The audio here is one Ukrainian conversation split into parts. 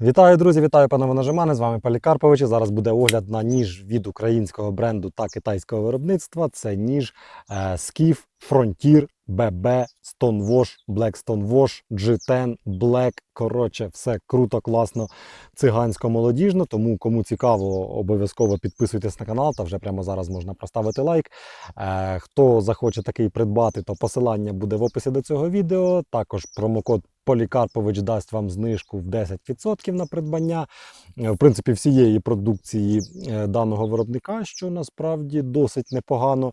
Вітаю, друзі! Вітаю пане нажимани. З вами Полікарпович. І Зараз буде огляд на ніж від українського бренду та китайського виробництва. Це ніж е, Skiff Frontier BB Stonewash, Black Stonewash, G10, Black. Коротше, все круто, класно, цигансько-молодіжно. Тому кому цікаво, обов'язково підписуйтесь на канал, та вже прямо зараз можна проставити лайк. Е, хто захоче такий придбати, то посилання буде в описі до цього відео. Також промокод Полікарпович дасть вам знижку в 10% на придбання. Е, В принципі, всієї продукції е, даного виробника, що насправді досить непогано.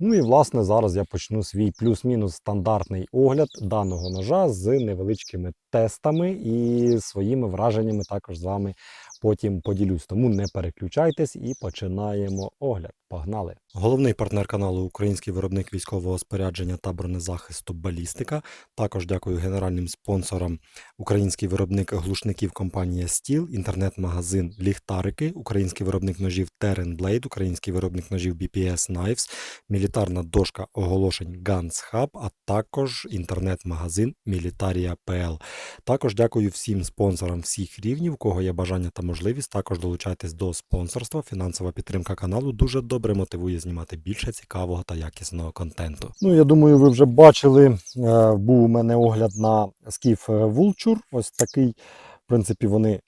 Ну і власне зараз я почну свій плюс-мінус стандартний огляд даного ножа з невеличкими тестами і своїми враженнями також з вами потім поділюсь. Тому не переключайтесь і починаємо огляд. Погнали! Головний партнер каналу Український виробник військового спорядження та бронезахисту Балістика. Також дякую генеральним спонсорам український виробник глушників компанія Стіл, інтернет-магазин Ліхтарики, український виробник ножів Blade, український виробник ножів BPS Knives, мілітарна дошка оголошень Guns Hub, а також інтернет-магазин Militaria.pl. Також дякую всім спонсорам всіх рівнів, кого є бажання та можливість. Також долучайтесь до спонсорства. Фінансова підтримка каналу дуже добре мотивує знімати більше цікавого та якісного контенту. Ну я думаю, ви вже бачили. е, Був у мене огляд на скіф Vulture. Ось такий. В принципі, вони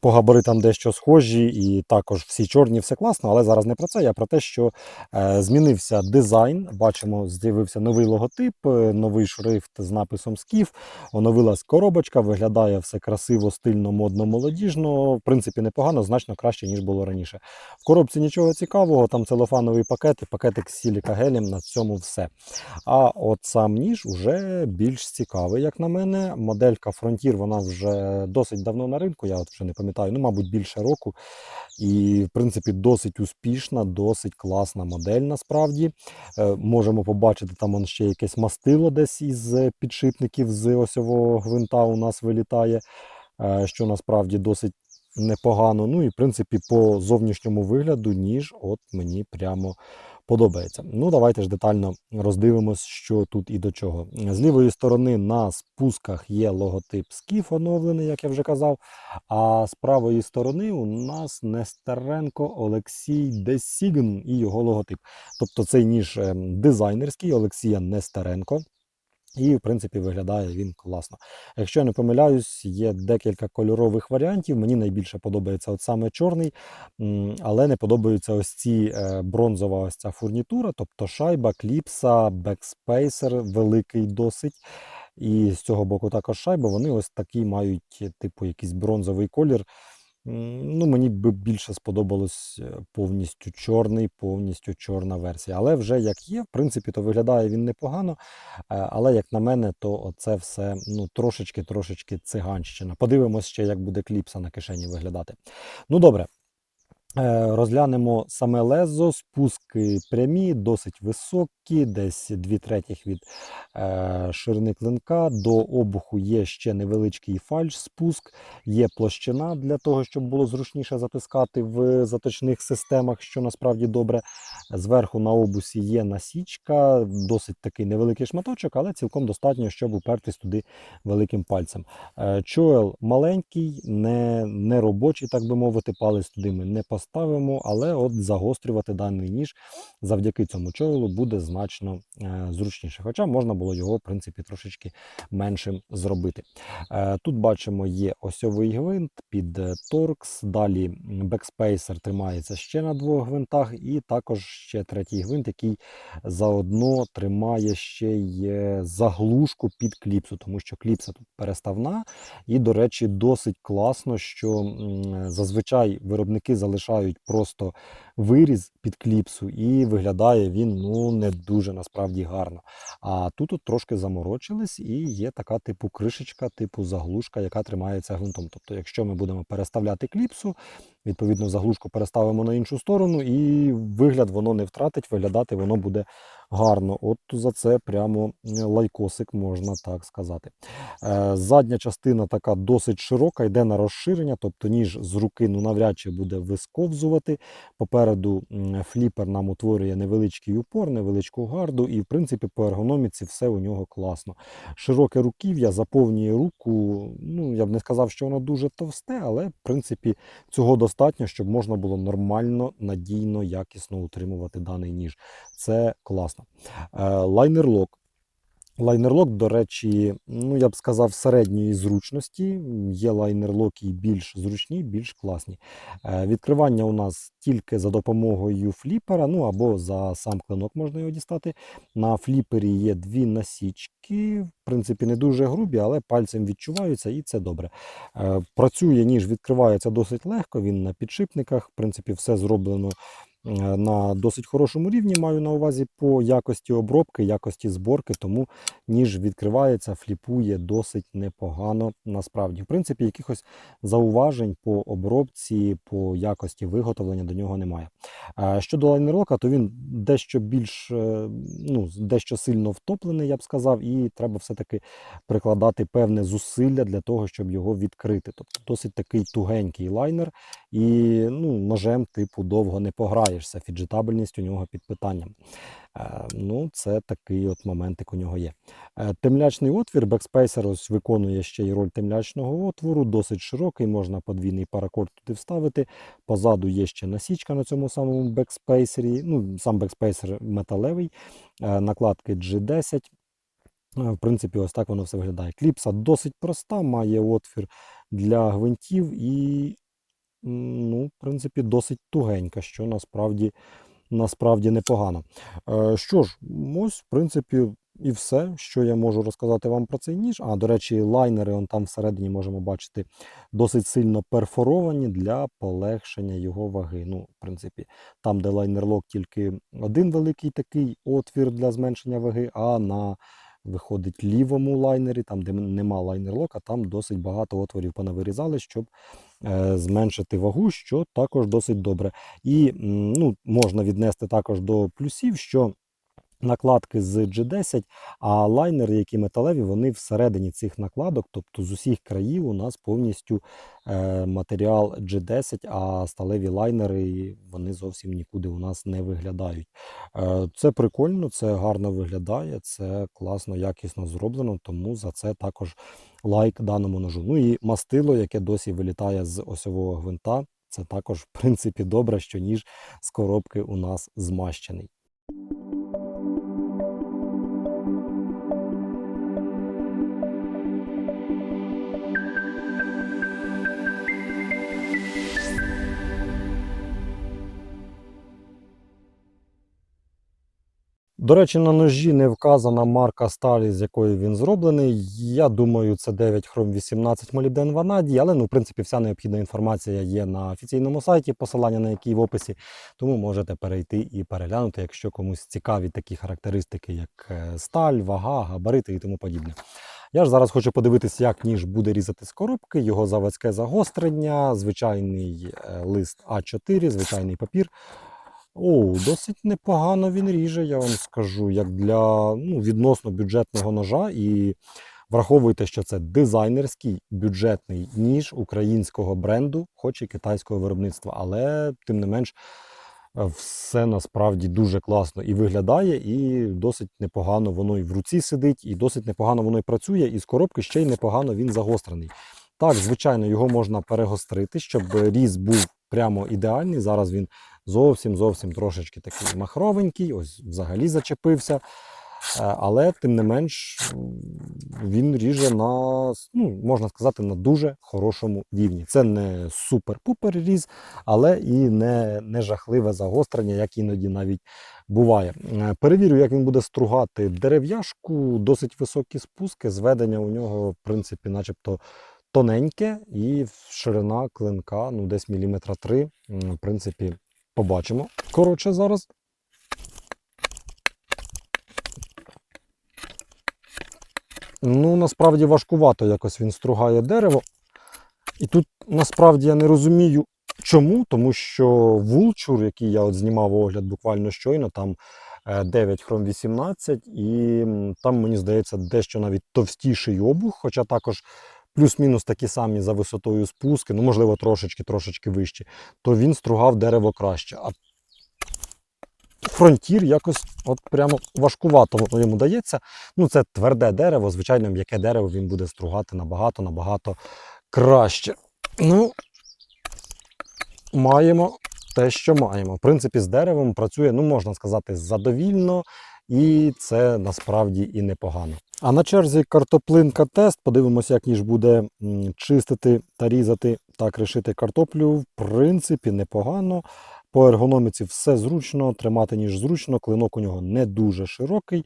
по габаритам дещо схожі, і також всі чорні, все класно. Але зараз не про це. Я про те, що е, змінився дизайн. Бачимо, з'явився новий логотип, е, новий шрифт з написом Скіф. Оновилась коробочка, виглядає все красиво, стильно, модно, молодіжно. В принципі, непогано, значно краще, ніж було раніше. В коробці нічого цікавого, там целофановий пакет і пакетик з сілікагелем, на цьому все. А от сам ніж уже більш цікавий, як на мене. Моделька Frontier, вона вже досить давно на ринку, я от вже не пам'ятаю, ну, мабуть, більше року. І, в принципі, досить успішна, досить класна модель насправді. Е, Можемо побачити, там он ще якесь мастило десь із е, підшипників з осьового гвинта у нас вилітає, е, що насправді досить непогано. Ну і в принципі, по зовнішньому вигляду, ніж от мені прямо подобається. Ну, давайте ж детально роздивимось, що тут і до чого. З лівої сторони на спусках є логотип Скіф оновлений, як я вже казав. А з правої сторони у нас Нестеренко Олексій Десігн і його логотип. Тобто цей ніж ем, дизайнерський Олексія Нестеренко. І, в принципі, виглядає він класно. Якщо я не помиляюсь, є декілька кольорових варіантів. Мені найбільше подобається от саме чорний, але не подобаються ось ці е, бронзова ось ця фурнітура, тобто шайба, кліпса, бекспейсер великий досить. І з цього боку також шайба. Вони ось такі мають, типу, якийсь бронзовий колір. Ну, мені би більше сподобалось е, повністю чорний, повністю чорна версія. Але вже як є, в принципі, то виглядає він непогано. Е, Але як на мене, то це все ну, трошечки-трошечки циганщина. Подивимось ще, як буде кліпса на кишені виглядати. Ну, добре. Е, Розглянемо саме лезо, спуски прямі, досить високі, десь 2 третіх від е, ширини клинка. До обуху є ще невеличкий фальш-спуск, є площина для того, щоб було зручніше затискати в заточних системах, що насправді добре. Зверху на обусі є насічка, досить такий невеликий шматочок, але цілком достатньо, щоб упертись туди великим пальцем. Е, Чоел маленький, не, не робочий, так би мовити, палець туди ми не поставимо, але от загострювати даний ніж завдяки цьому чоелу буде значно е, зручніше. Хоча можна було його, в принципі, трошечки меншим зробити. Е, Тут бачимо, є осьовий гвинт під е, торкс, далі бекспейсер тримається ще на двох гвинтах, і також ще третій гвинт, який заодно тримає ще й заглушку під кліпсу, тому що кліпса тут переставна. І, до речі, досить класно, що зазвичай виробники залишають просто виріз під кліпсу, і виглядає він ну не дуже насправді гарно. А тут от трошки заморочились, і є така типу кришечка, типу заглушка, яка тримається гвинтом. Тобто, якщо ми будемо переставляти кліпсу, відповідно заглушку переставимо на іншу сторону, і вигляд воно не втратить, виглядати воно буде гарно. От за це прямо лайкосик, можна так сказати. Е, Задня частина така досить широка, йде на розширення, тобто ніж з руки ну, навряд чи буде висковзувати. Попереду фліпер нам утворює невеличкий упор, невеличку гарду, і в принципі по ергономіці все у нього класно. Широке руків'я заповнює руку. Ну я б не сказав, що воно дуже товсте, але в принципі цього достатньо, щоб можна було нормально, надійно, якісно утримувати даний ніж. Це класно. Е, Лайнерлок. Лайнерлок, до речі, ну я б сказав, середньої зручності. Є лайнерлоки більш зручні, більш класні. Е, Відкривання у нас тільки за допомогою фліпера, ну або за сам клинок можна його дістати. На фліпері є дві насічки, в принципі, не дуже грубі, але пальцем відчуваються, і це добре. Е, Працює ніж, відкривається досить легко, він на підшипниках. В принципі, все зроблено на досить хорошому рівні. Маю на увазі по якості обробки, якості зборки, тому ніж відкривається, фліпує досить непогано. Насправді, в принципі, якихось зауважень по обробці, по якості виготовлення до нього немає. Е, Щодо лайнерлока, то він дещо більш е, ну, дещо сильно втоплений, я б сказав, і треба все-таки прикладати певне зусилля для того, щоб його відкрити. Тобто досить такий тугенький лайнер, і ну, ножем, типу, довго не пограєшся. Фіджетабельність у нього під питанням. Е, Ну, це такий от моментик у нього є. Е, Темлячний отвір, бекспейсер ось виконує ще й роль темлячного отвору, досить широкий, можна подвійний паракорд туди вставити. Позаду є ще насічка на цьому самому бекспейсері. Ну, сам бекспейсер металевий, е, накладки G10. Е, В принципі, ось так воно все виглядає. Кліпса досить проста, має отвір для гвинтів і, ну, в принципі, досить тугенька, що насправді, насправді непогано. Е, Що ж, ось, в принципі, і все, що я можу розказати вам про цей ніж. А, до речі, лайнери он там всередині можемо бачити досить сильно перфоровані для полегшення його ваги. Ну, в принципі, там, де лайнерлок, тільки один великий такий отвір для зменшення ваги, а на виходить лівому лайнері, там, де нема лайнерлока, там досить багато отворів понавирізали, щоб е, зменшити вагу, що також досить добре. І ну, можна віднести також до плюсів, що накладки з G10, а лайнери, які металеві, вони всередині цих накладок, тобто з усіх країв у нас повністю е, матеріал G10, а сталеві лайнери вони зовсім нікуди у нас не виглядають. Е, це прикольно, це гарно виглядає, це класно, якісно зроблено, тому за це також лайк даному ножу. Ну і мастило, яке досі вилітає з осьового гвинта. Це також, в принципі, добре, що ніж з коробки у нас змащений. До речі, на ножі не вказана марка сталі, з якої він зроблений. Я думаю, це 9 хром 18 молібден ванадій, але ну, в принципі вся необхідна інформація є на офіційному сайті, посилання на який в описі. Тому можете перейти і переглянути, якщо комусь цікаві такі характеристики, як е, сталь, вага, габарити і тому подібне. Я ж зараз хочу подивитися, як ніж буде різати з коробки, його заводське загострення, звичайний е, лист А4, звичайний папір. О, досить непогано він ріже, я вам скажу, як для ну, відносно бюджетного ножа. І враховуйте, що це дизайнерський бюджетний ніж українського бренду, хоч і китайського виробництва. Але тим не менш, все насправді дуже класно і виглядає, і досить непогано воно і в руці сидить, і досить непогано воно і працює, і з коробки ще й непогано він загострений. Так, звичайно, його можна перегострити, щоб різ був прямо ідеальний. Зараз він зовсім зовсім трошечки такий махровенький, ось взагалі зачепився. Е, Але тим не менш він ріже на, ну, можна сказати, на дуже хорошому рівні. Це не супер-пупер різ, але і не, не жахливе загострення, як іноді навіть буває. Е, Перевірю, як він буде стругати дерев'яшку, досить високі спуски. Зведення у нього, в принципі, начебто тоненьке, і ширина клинка ну, десь міліметра три. М, В принципі, побачимо. Коротше, зараз. Ну, насправді важкувато якось він стругає дерево. І тут насправді я не розумію, чому, тому що вулчур, який я от знімав огляд буквально щойно, там е, 9 хром 18, і там, мені здається, дещо навіть товстіший обух, хоча також плюс-мінус такі самі за висотою спуски, ну, можливо, трошечки, трошечки вищі, то він стругав дерево краще. А фронтір якось от прямо важкувато йому дається. Ну, це тверде дерево, звичайно, м'яке дерево він буде стругати набагато-набагато краще. Ну, маємо те, що маємо. В принципі, з деревом працює, ну, можна сказати, задовільно, і це насправді і непогано. А на черзі картоплинка тест. Подивимося, як ніж буде чистити та різати та кришити картоплю. В принципі, непогано. По ергономіці все зручно, тримати ніж зручно, клинок у нього не дуже широкий,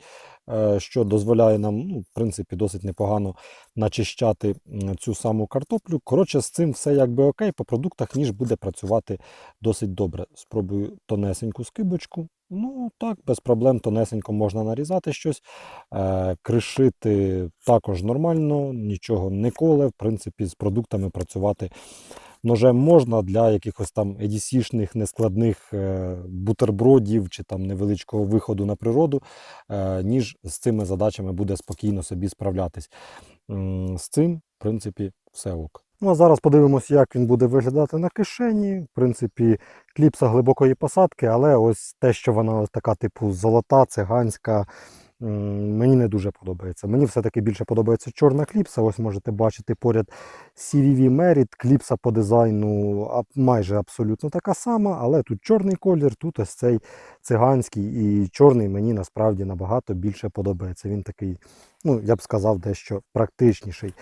е, що дозволяє нам, ну, в принципі, досить непогано начищати цю саму картоплю. Коротше, з цим все якби окей. По продуктах ніж буде працювати досить добре. Спробую тонесеньку скибочку. Ну так, без проблем тонесенько можна нарізати щось. Е, кришити також нормально, нічого не коле. В принципі, з продуктами працювати ножем можна для якихось там EDC-шних нескладних е, бутербродів чи там невеличкого виходу на природу, е, ніж з цими задачами буде спокійно собі справлятись. З цим, в принципі, все ок. Ну а зараз подивимося, як він буде виглядати на кишені. В принципі, кліпса глибокої посадки, але ось те, що вона така, типу, золота, циганська. Мені не дуже подобається. Мені все-таки більше подобається чорна кліпса. Ось можете бачити поряд CVV Merit. Кліпса по дизайну майже абсолютно така сама, але тут чорний колір, тут ось цей циганський і чорний мені насправді набагато більше подобається. Він такий, ну я б сказав, дещо практичніший.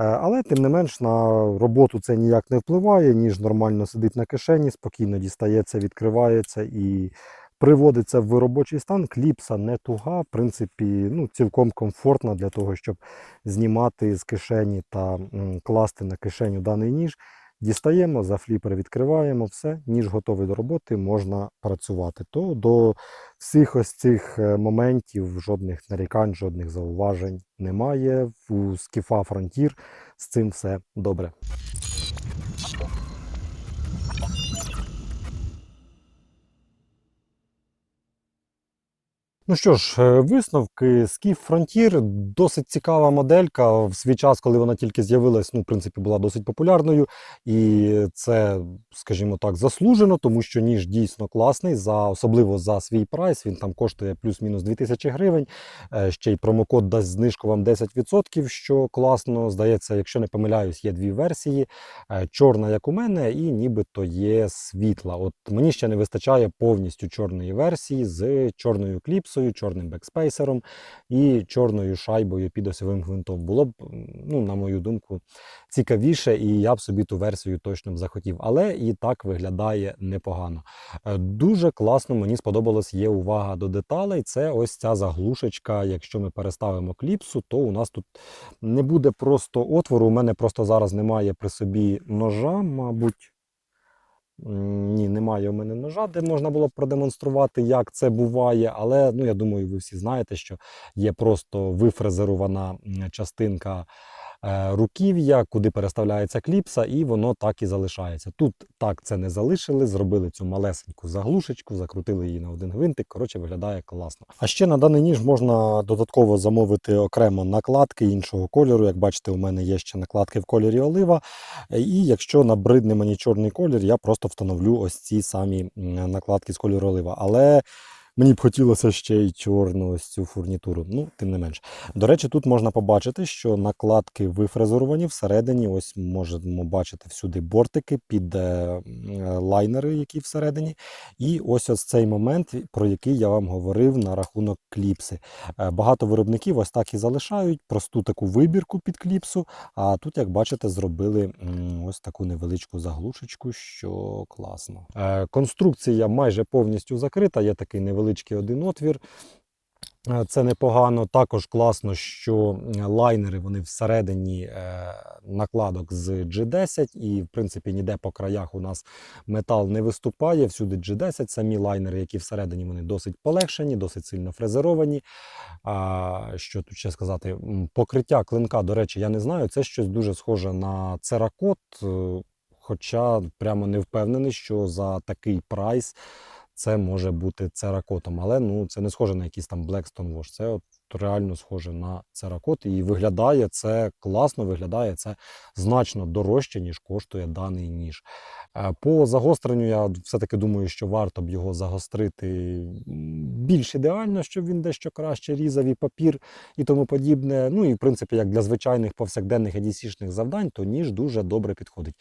Е, Але тим не менш на роботу це ніяк не впливає, ніж нормально сидить на кишені, спокійно дістається, відкривається і приводиться в робочий стан. Кліпса не туга, в принципі, ну, цілком комфортна для того, щоб знімати з кишені та класти на кишеню даний ніж. Дістаємо, за фліпер відкриваємо, все, ніж готовий до роботи, можна працювати. То до всіх ось цих е, моментів жодних нарікань, жодних зауважень немає. У скіфа Фронтір з цим все добре. Ну що ж, е, висновки Skiff Frontier досить цікава моделька. В свій час, коли вона тільки з'явилась, ну, в принципі, була досить популярною. І це, скажімо так, заслужено, тому що ніж дійсно класний, за, особливо за свій прайс. Він там коштує плюс-мінус 2000 гривень. Е, Ще й промокод дасть знижку вам 10%, що класно. Здається, якщо не помиляюсь, є дві версії: Е, чорна, як у мене, і нібито є світла. От мені ще не вистачає повністю чорної версії з чорною кліпсою, чорним бекспейсером і чорною шайбою під осьовим гвинтом. Було б, ну, на мою думку, цікавіше, і я б собі ту версію точно б захотів. Але і так виглядає непогано. Е, Дуже класно, мені сподобалось, є увага до деталей. Це ось ця заглушечка. Якщо ми переставимо кліпсу, то у нас тут не буде просто отвору. У мене просто зараз немає при собі ножа, мабуть. Ні, немає у мене ножа, де можна було б продемонструвати, як це буває. Але ну, я думаю, ви всі знаєте, що є просто вифрезерована частинка руків'я, куди переставляється кліпса, і воно так і залишається. Тут так це не залишили, зробили цю малесеньку заглушечку, закрутили її на один гвинтик. Коротше, виглядає класно. А ще на даний ніж можна додатково замовити окремо накладки іншого кольору. Як бачите, у мене є ще накладки в кольорі олива. І якщо набридне мені чорний колір, я просто встановлю ось ці самі накладки з кольору олива. Але мені б хотілося ще й чорну ось цю фурнітуру. Ну, тим не менш. До речі, тут можна побачити, що накладки вифрезеровані всередині. Ось можемо бачити всюди бортики під е, лайнери, які всередині. І ось ось цей момент, про який я вам говорив на рахунок кліпси. Е, Багато виробників ось так і залишають просту таку вибірку під кліпсу. А тут, як бачите, зробили ось таку невеличку заглушечку, що класно. Е, Конструкція майже повністю закрита, є такий невеличкий один отвір. Е, Це непогано. Також класно, що лайнери вони всередині е, накладок з G10, і в принципі ніде по краях у нас метал не виступає. Всюди G10. Самі лайнери, які всередині вони досить полегшені, досить сильно фрезеровані. А, що тут ще сказати? Покриття клинка, до речі, я не знаю. Це щось дуже схоже на церакот, е, хоча прямо не впевнений, що за такий прайс це може бути церакотом. Але ну, це не схоже на якийсь там Blackstone Wash. Це от реально схоже на церакот. І виглядає це класно, виглядає це значно дорожче, ніж коштує даний ніж. Е, По загостренню я все-таки думаю, що варто б його загострити більш ідеально, щоб він дещо краще різав і папір і тому подібне. Ну і в принципі, як для звичайних повсякденних EDC-шних завдань, то ніж дуже добре підходить.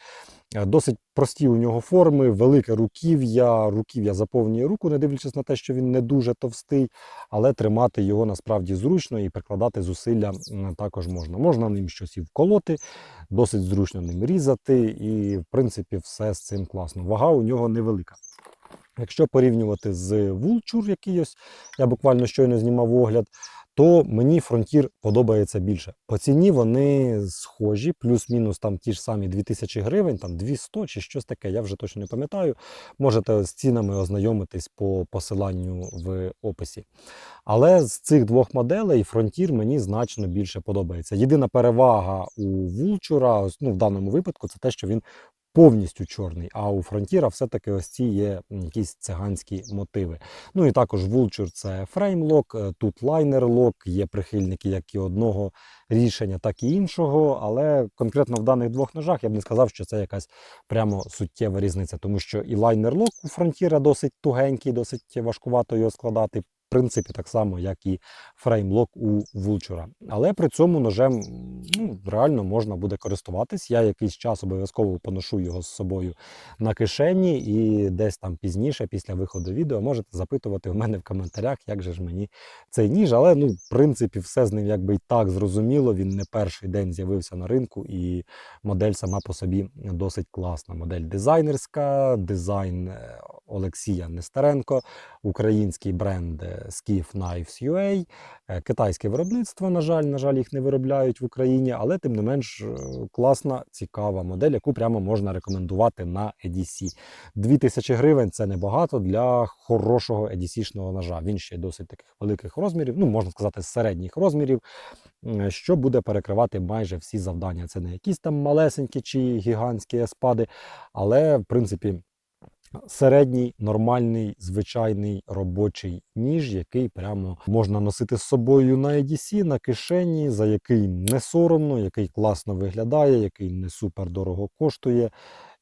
Е, Досить прості у нього форми, велике руків'я. Руків'я заповнює руку, не дивлячись на те, що він не дуже товстий, але тримати його насправді зручно і прикладати зусилля також можна. Можна ним щось і вколоти, досить зручно ним різати, і в принципі все з цим класно. Вага у нього невелика. Якщо порівнювати з Vulture, який ось я буквально щойно знімав огляд, то мені Frontier подобається більше. По ціні вони схожі, плюс-мінус там ті ж самі 2000 гривень, там 200 чи щось таке, я вже точно не пам'ятаю. Можете з цінами ознайомитись по посиланню в описі. Але з цих двох моделей Frontier мені значно більше подобається. Єдина перевага у Vulture, ну, в даному випадку, це те, що він повністю чорний. А у Фронтіра все-таки ось ці є якісь циганські мотиви. Ну і також Vulture це фреймлок, тут лайнер-лок, є прихильники як і одного рішення, так і іншого. Але конкретно в даних двох ножах я б не сказав, що це якась прямо суттєва різниця, тому що і лайнер-лок у Фронтіра досить тугенький, досить важкувато його складати. Принципі, так само, як і фреймлок у Vulture. Але при цьому ножем ну, реально можна буде користуватись. Я якийсь час обов'язково поношу його з собою на кишені, і десь там пізніше, після виходу відео, можете запитувати в мене в коментарях, як же ж мені цей ніж. Але ну, в принципі, все з ним якби і так зрозуміло. Він не перший день з'явився на ринку, і модель сама по собі досить класна. Модель дизайнерська, дизайн е, Олексія Нестеренко, український бренд е, Skiff Knives UA, китайське виробництво, на жаль, на жаль, їх не виробляють в Україні, але тим не менш е, класна, цікава модель, яку прямо можна рекомендувати на EDC. 2000 гривень це небагато для хорошого EDC-шного ножа. Він ще досить таких великих розмірів, ну можна сказати, середніх розмірів, що буде перекривати майже всі завдання. Це не якісь там малесенькі чи гігантські еспади, але в принципі. Середній, нормальний, звичайний робочий ніж, який прямо можна носити з собою на EDC, на кишені, за який не соромно, який класно виглядає, який не супер дорого коштує.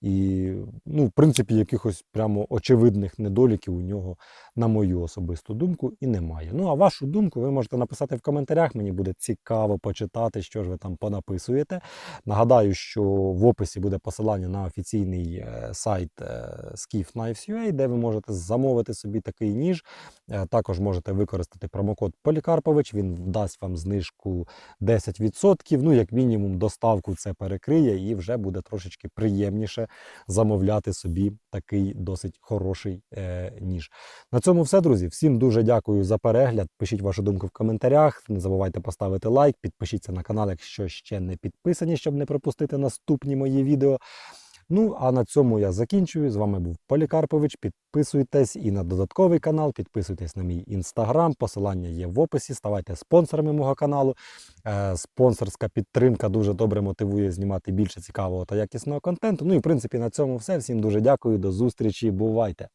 І, ну, в принципі, якихось прямо очевидних недоліків у нього, на мою особисту думку, і немає. Ну, а вашу думку ви можете написати в коментарях. Мені буде цікаво почитати, що ж ви там понаписуєте. Нагадаю, що в описі буде посилання на офіційний е, сайт е, Skiff де ви можете замовити собі такий ніж. Е, Також можете використати промокод Полікарпович. Він дасть вам знижку 10%. Ну, як мінімум, доставку це перекриє і вже буде трошечки приємніше замовляти собі такий досить хороший е, ніж. На цьому все, друзі. Всім дуже дякую за перегляд. Пишіть вашу думку в коментарях. Не забувайте поставити лайк, підпишіться на канал, якщо ще не підписані, щоб не пропустити наступні мої відео. Ну, а на цьому я закінчую. З вами був Полікарпович. Підписуйтесь і на додатковий канал, підписуйтесь на мій інстаграм. Посилання є в описі. Ставайте спонсорами мого каналу. Е, спонсорська підтримка дуже добре мотивує знімати більше цікавого та якісного контенту. Ну і в принципі на цьому все. Всім дуже дякую. До зустрічі. Бувайте!